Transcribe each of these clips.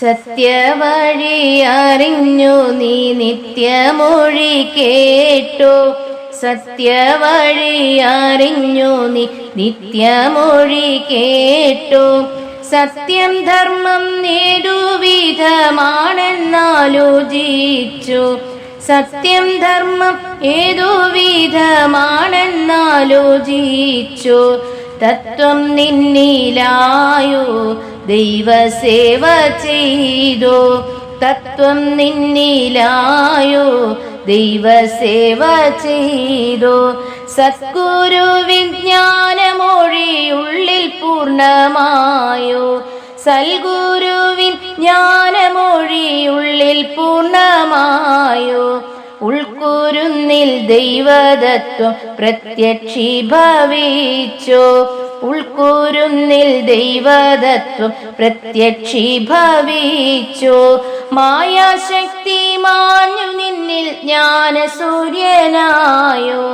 സത്യവഴി അറിഞ്ഞു നീ നിത്യമൊഴി കേട്ടു. സത്യവഴി അറിഞ്ഞു നീ നിത്യമൊഴി കേട്ടു. സത്യം ധർമ്മം ഏതുവിധമാണെന്നാലോചിച്ചു സത്യം ധർമ്മം ഏതുവിധമാണെന്നാലോചിച്ചു തത്വം നിന്നിലായോ ദൈവസേവ ചെയ്തു. തത്വം നിന്നിലായോ? ദൈവസേവ ചെയ്തു. സദ്ഗുരു വിജ്ഞാനമൊഴിയുള്ളിൽ പൂർണമായോ സൽഗുരുവിൻ ജ്ഞാനമൊഴിയുള്ളിൽ പൂർണമായോ ഉൾക്കുരുന്നിൽ ദൈവതത്വം പ്രത്യക്ഷീഭവിച്ചോ. ഉൾക്കുരുന്നിൽ ദൈവതത്വം പ്രത്യക്ഷീഭവിച്ചു. മായാശക്തി മാഞ്ഞു നിന്നിൽ ജ്ഞാന സൂര്യനായോ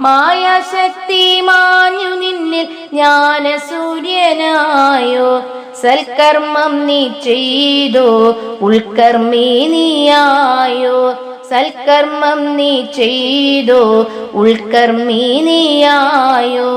മായാശക്തി മാഞ്ഞു നിന്നിൽ ജ്ഞാന സൂര്യനായോ സൽക്കർമ്മം നീ ചെയ്തോ ഉൾക്കർമ്മി നീയായോ? സൽക്കർമ്മം നീ ചെയ്തോ ഉൾക്കർമ്മി നീയായോ?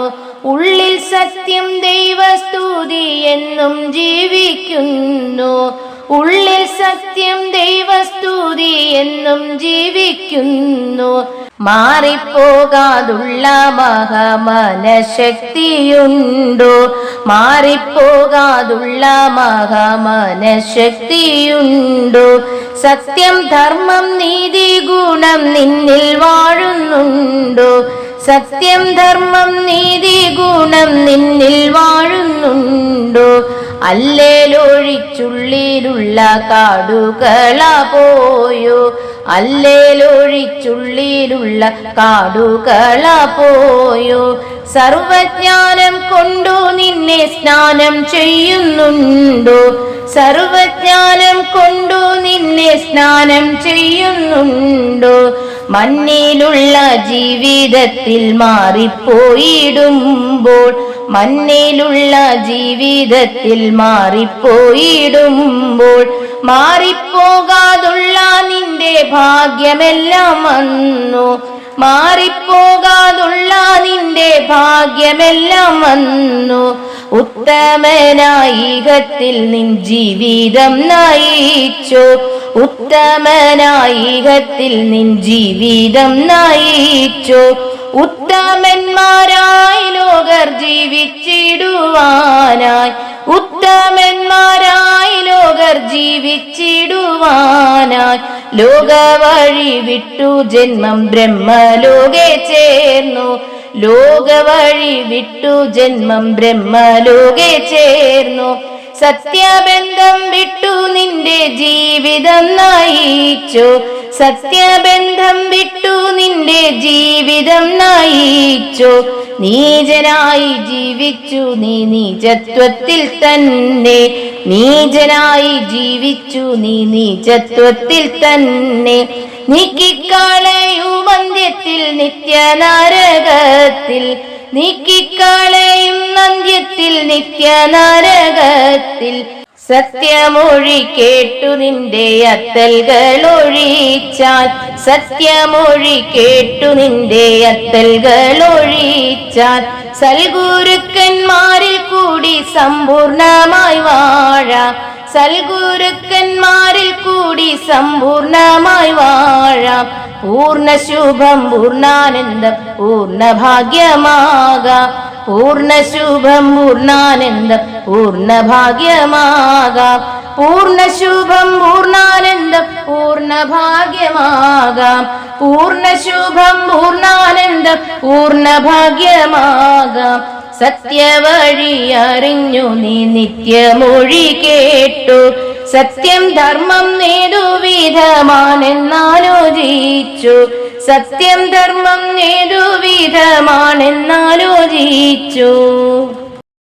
ഉള്ളിൽ സത്യം ദൈവസ്തുതി എന്നും ജീവിക്കുന്നു. ഉള്ളിൽ സത്യം ദൈവസ്തുതി എന്നും ജീവിക്കുന്നു. മാറിപ്പോകാതുള്ള മഹമനശക്തിയുണ്ടോ? മാറിപ്പോകാതുള്ള മഹമനശക്തിയുണ്ടോ? സത്യം ധർമ്മം നീതി ഗുണം നിന്നിൽ വാഴുന്നുണ്ടോ? സത്യം ധർമ്മം നീതി ഗുണം നിന്നിൽ വാഴുന്നുണ്ടോ? അല്ലേലൊഴിച്ചുള്ളിലുള്ള കാടുകള പോയോ? അല്ലേലൊഴിച്ചുള്ളിലുള്ള കാടുകള പോയോ? സർവജ്ഞാനം കൊണ്ടു നിന്നെ സ്നാനം ചെയ്യുന്നുണ്ടോ? സർവജ്ഞാനം കൊണ്ടു നിന്നെ സ്നാനം ചെയ്യുന്നുണ്ടോ? മണ്ണിലുള്ള ജീവിതത്തിൽ മാറിപ്പോയിടുമ്പോൾ മണ്ണിലുള്ള ജീവിതത്തിൽ മാറിപ്പോയിടുമ്പോൾ മാറിപ്പോകാതുള്ള നിന്റെ ഭാഗ്യമെല്ലാം വന്നു. മാറിപ്പോകാതുള്ള നിന്റെ ഭാഗ്യമെല്ലാം വന്നു. ഉത്തമനായികത്തിൽ നിൻ ജീവിതം നയിച്ചു. ഉത്തമനായികത്തിൽ നിൻ ജീവിതം നയിച്ചു. ഉത്തമന്മാരായി ലോകർ ജീവിച്ചിടുവാനായി. ഉത്തമന്മാരായി ലോകർ ജീവിച്ചിടുവാനായി. ലോക വഴി വിട്ടു ജന്മം ബ്രഹ്മലോകെ ചേർന്നു. ലോക വഴി വിട്ടു ജന്മം ബ്രഹ്മലോകെ ചേർന്നു. സത്യബന്ധം വിട്ടു നിന്റെ ജീവിതം നയിച്ചു. സത്യബന്ധം വിട്ടു നിന്റെ ജീവിതം നയിച്ചു. നീചനായി ജീവിച്ചു നീ നീചത്വത്തിൽ തന്നെ. നീചനായി ജീവിച്ചു നീ നീചത്വത്തിൽ തന്നെ. നീക്കിക്കാളയു അന്ത്യത്തിൽ നിത്യനാരകത്തിൽ. നീക്കിക്കാളയും അന്ത്യത്തിൽ നിത്യനരകത്തിൽ സത്യമൊഴി കേട്ടു നിന്റെ അത്തൽകൾ ഒഴിച്ചാൽ. സത്യമൊഴി കേട്ടു നിന്റെ അത്തൽകൾ ഒഴിച്ചാൽ. സൽഗുരുക്കന്മാരിൽ കൂടി സമ്പൂർണമായി വാഴ. സൽഗുരുക്കന്മാരിൽ കൂടി സമ്പൂർണമായി വാഴാം. പൂർണ ശുഭം പൂർണാനന്ദം പൂർണ ഭാഗ്യമാകാം പൂർണ ശുഭം പൂർണാനന്ദം പൂർണഭാഗ്യമാകാം. പൂർണശുഭം പൂർണ ശുഭം പൂർണാനന്ദം പൂർണഭാഗ്യമാകാം. പൂർണശുഭം പൂർണ ശുഭം പൂർണാനന്ദം പൂർണഭാഗ്യമാകാം. സത്യവഴി അറിഞ്ഞു നീ നിത്യമൊഴി കേട്ടു. സത്യം ധർമ്മം ഏതുവിധമാണെന്നാലോചിച്ചു സത്യം ധർമ്മം ഏതുവിധമാണെന്നാലോചിച്ചു